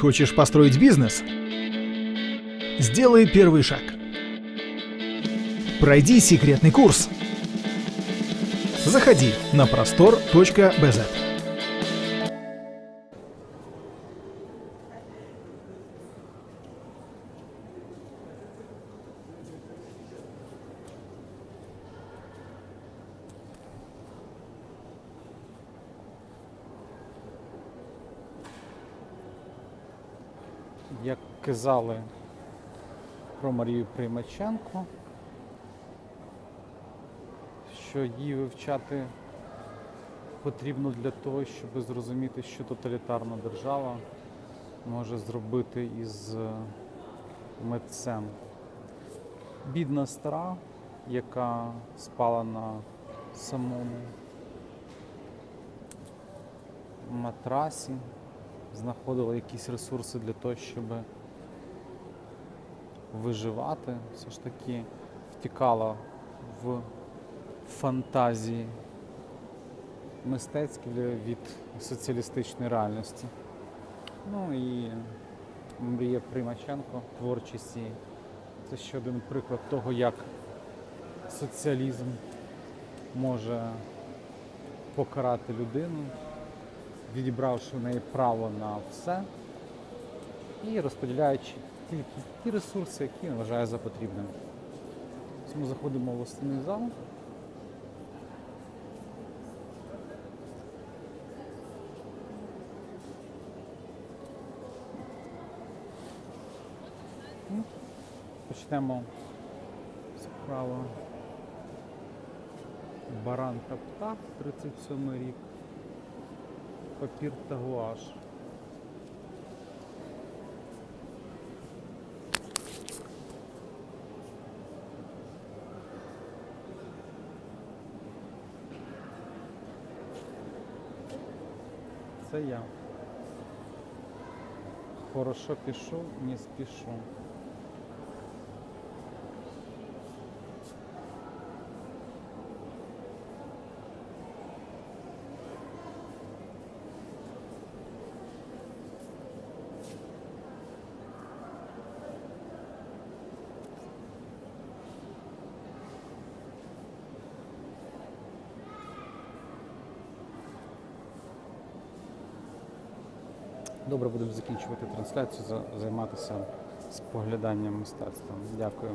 Хочешь построить бизнес? Сделай первый шаг. Пройди секретный курс. Заходи на простор.бз. Як казали про Марію Приймаченко, що її вивчати потрібно для того, щоб зрозуміти, що тоталітарна держава може зробити із е, митцем. Бідна стара, яка спала на самому матрасі, знаходила якісь ресурси для того, щоб виживати, все ж таки втікала в фантазії мистецькі від соціалістичної реальності. Ну і Мрія Примаченко творчості. Це ще один приклад того, як соціалізм може покарати людину, відібравши в неї право на все і розподіляючи тільки ті ресурси, які він вважає за потрібним. Ми заходимо в основний зал. Почнемо справа. Баран та птах, 37 рік. Папір та гуаш. Це я. Хорошо пишу, не спішу. Добре, будемо закінчувати трансляцію, за- займатися спогляданням мистецтва. Дякую.